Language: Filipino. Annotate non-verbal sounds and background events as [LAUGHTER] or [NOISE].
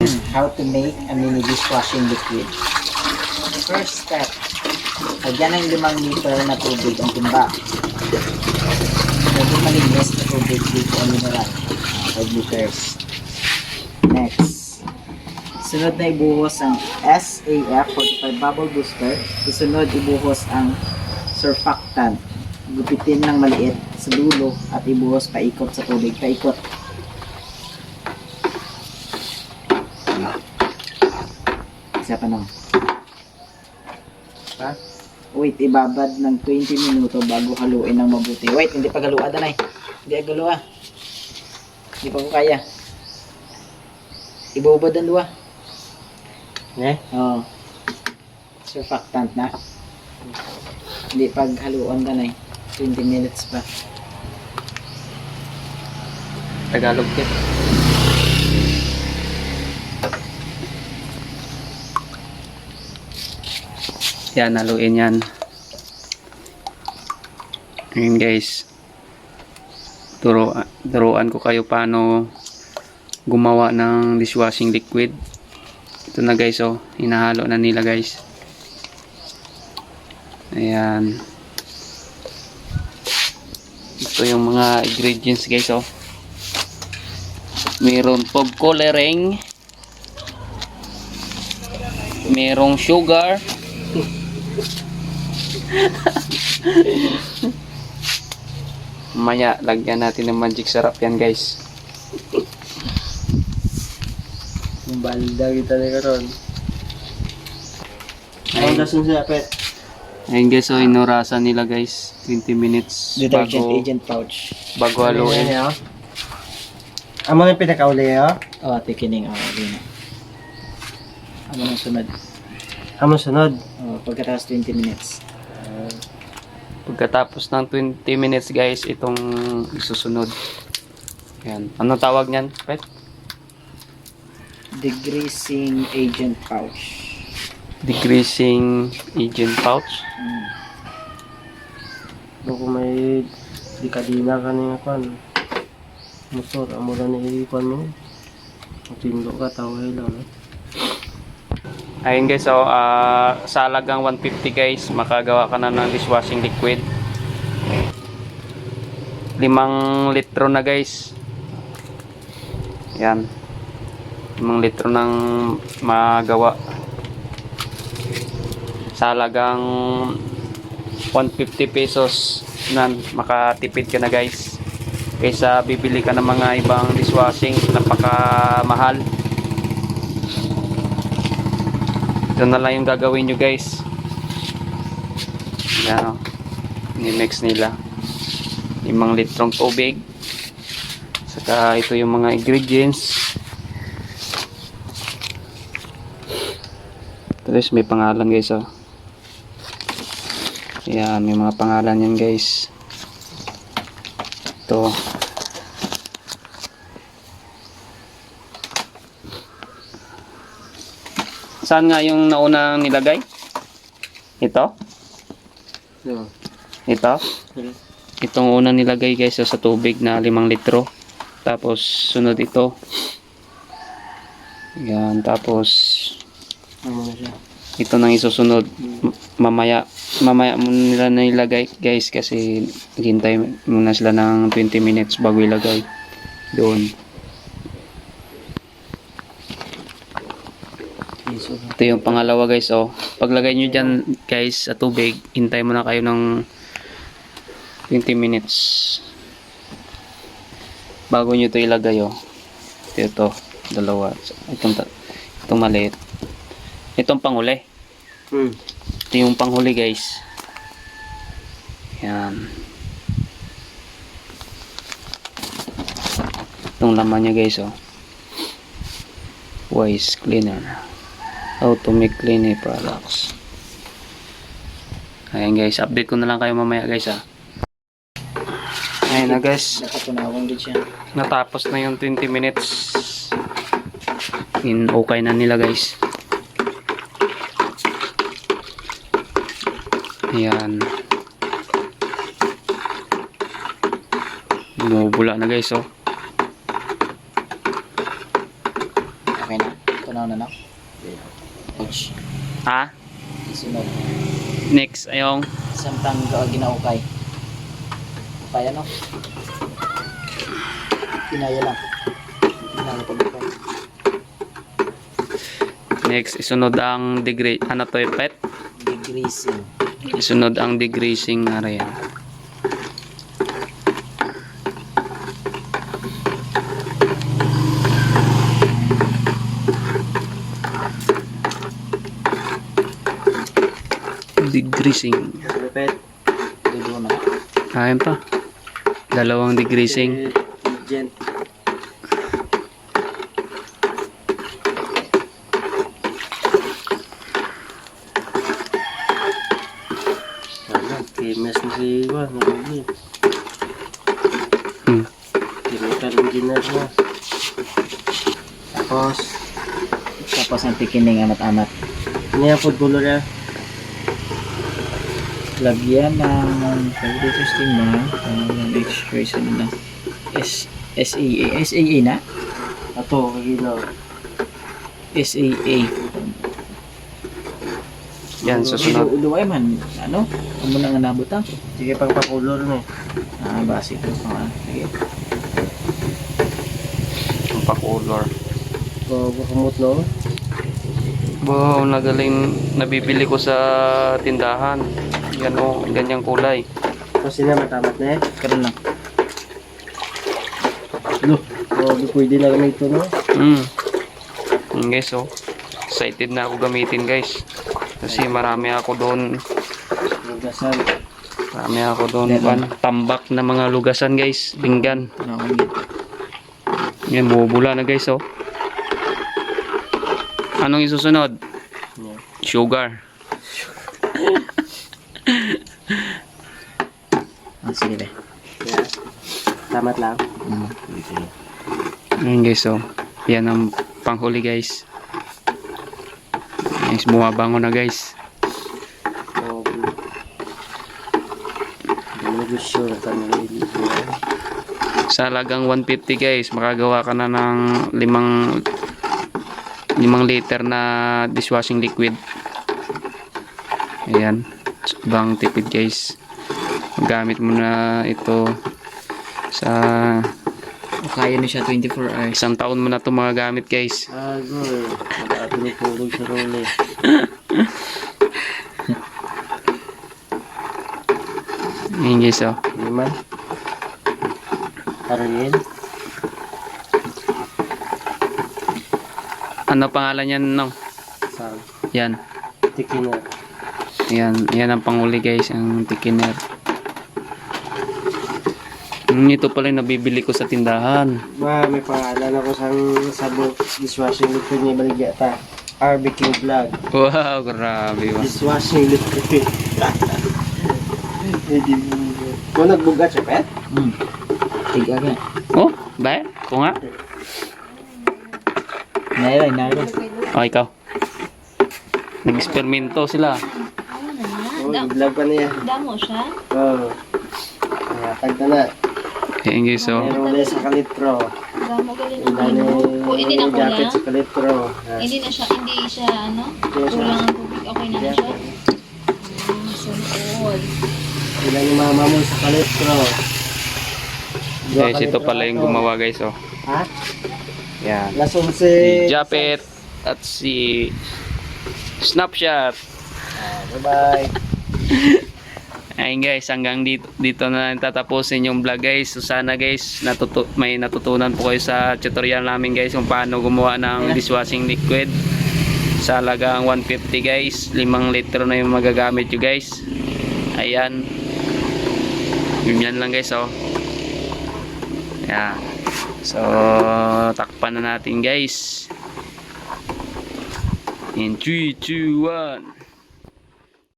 How to make a mini dishwashing liquid. First step, lagyan ng limang liter na tubig ang timba. Pwede malinis na tubig dito ang mineral. 5 liters. Next, sunod na ibuhos ang SAF 45 bubble booster. Isunod ibuhos ang surfactant. Gupitin ng maliit sa dulo at ibuhos paikot sa tubig. Paikot. Isa pa lang. Ha? Wait, ibabad ng 20 minuto bago haluin ng mabuti. Wait, hindi pa galua, danay. Hindi pa galua. Hindi pa ko kaya. Ibubad ang dua. Eh? Oo. Surfactant na. Hindi pag haluan danay. 20 minutes pa. Tagalog kit. Yan, haluin yan. Ayun guys. Turo, turuan ko kayo paano gumawa ng dishwashing liquid. Ito na guys oh. Hinahalo na nila guys. Ayan. Ito yung mga ingredients guys oh. Meron food coloring. Merong sugar. Maya, lagyan natin ng magic syrup yan guys. Balda kita ni karon. Ayun, dasun siya pet. ayun guys, so inurasan nila guys. 20 minutes Detergent bago, agent pouch. bago haluin. Ano Amo na pinakauli oh. Oh, tikining. Oh, na. Ano nang sunod? Amo sunod. Oh, pagkatapos 20 minutes. Pagkatapos ng 20 minutes guys, itong isusunod. Yan. Ano tawag niyan? Pet? Degreasing agent pouch. Decreasing agent pouch. Hmm. Kung may di kadina ka niya kwan. Motor, amo na ni kwan mo. Tindo ka, taway lang. Eh. Ayun guys, so ah, sa halagang 150 guys, makagawa ka na ng dishwashing liquid. Limang litro na guys. Yan. Limang litro ng magawa. Sa halagang 150 pesos na makatipid ka na guys. Kaysa bibili ka ng mga ibang dishwashing, napakamahal. Ito na lang yung gagawin nyo guys. Yan o. Ni-mix nila. Limang litrong tubig. Saka ito yung mga ingredients. Tapos may pangalan guys oh. Yan, may mga pangalan yan guys. Ito. Saan nga yung naunang nilagay? Ito? So, Ito? Itong unang nilagay guys so, sa tubig na 5 litro. Tapos sunod ito. Yan, tapos ito nang isusunod M- mamaya mamaya nila na ilagay guys kasi hintay muna sila ng 20 minutes bago ilagay doon ito yung pangalawa guys oh. Paglagay nyo dyan guys sa tubig hintay muna kayo ng 20 minutes. Bago nyo ito ilagay oh. Ito, ito dalawa. Itong, itong maliit. Itong panghuli. Hmm. ito yung panghuli guys. Yan. Itong laman niya guys oh. Wise cleaner how to make cleaning products. Ayan guys. Update ko na lang kayo mamaya guys ah. Ayan na guys. Din siya. natapos na yung 20 minutes. In okay na nila guys. Ayan. Bumubula na guys oh. Okay na. Tanaw na na. H. Ha? Isunod. Next, ayong Samtang uh, ginaukay. Kaya no? Pinaya lang. Pinaya pag ukay. next isunod ang degree ano to eh, pet? Degreasing. Isunod ang degreasing na rin. Degreasing. Repet. Dulo na. Ayun pa. Dalawang degreasing. Gent. KMS na si Iwan. Hmm. Chemical engineer na. Tapos, tapos ang tikining amat-amat. Ano yung footballer niya? Lagyan ng computer system na ang x-ray sa nila. S SAA. SAA na? Ato, kaginaw. SAA. Yan, susunod. Ulo ay man. Ano? Ano na nga nabutang? Sige, pang pakulor na eh. Ah, base ko. Ah, sige. Ang pa-color. Bago kumot no? Wow, nagaling nabibili ko sa tindahan. Yan o, ganyang kulay. Kasi na matamat na eh. Karoon lang. Lo, oh, pwede na kami ito no? Mm. Yun guys, oh. Excited na ako gamitin guys. Kasi marami ako doon, Lugasan. marami ako doon, pan, tambak na mga lugasan guys, pinggan. Yan, bubula na guys, oh. Anong isusunod? Sugar. Sige be. Yeah. Tamat lang. Hmm, sige, sige. Yan guys, oh. Yan ang panghuli guys. Guys, bumabango na guys. Na kami Sa halagang 150 guys, makagawa ka na ng limang limang liter na dishwashing liquid. Ayan. Bang tipid guys. Gamit mo na ito sa O, kaya na siya 24 hours. isang taon mo na ito mga gamit guys. Ah, good. Wala pinupulog sa role. Ayan guys oh. Hindi man. Ariel. Ano pangalan yan no? Sang. Yan. Tiki na. Yan, yan ang panghuli guys, ang tikiner. Hmm, ito pala yung nabibili ko sa tindahan. Ma, may pangalan ako sang sabog dishwashing liquid niya baligya ta. RBQ vlog. Wow, grabe ba. Dishwashing liquid. [LAUGHS] Hindi mo. Kung nagbugat siya, pet? Hmm. Tiga ka. Oh, ba? Ko nga. Nairay, nairay. Oh, ikaw. Nag-eksperimento sila. Oo, oh, vlog pa niya. Damo siya? Oo. Kaya tagda na. Guys, oh. Meron ulit sa kalitro. Damo galing Ang ang ano. O, hindi na kulang? sa kalitro. Hindi na siya, hindi siya ano? Hindi siya. Kulang ang tubig. Okay na na siya? Sunod. Ilan yung mama mo sa kalitro. Guys, ito pala yung gumawa guys, oh. Ha? Yan. Lasong Si si... Japet at si Snapshot. Ah, Bye-bye. [LAUGHS] Ayun guys, hanggang dito, dito na tatapusin yung vlog guys. So sana guys, natutu may natutunan po kayo sa tutorial namin guys kung paano gumawa ng dishwashing liquid. Sa halagang 150 guys, 5 litro na yung magagamit nyo guys. Ayan. Ganyan lang guys oh. Ayan. So, takpan na natin guys. In 3, 2, 1.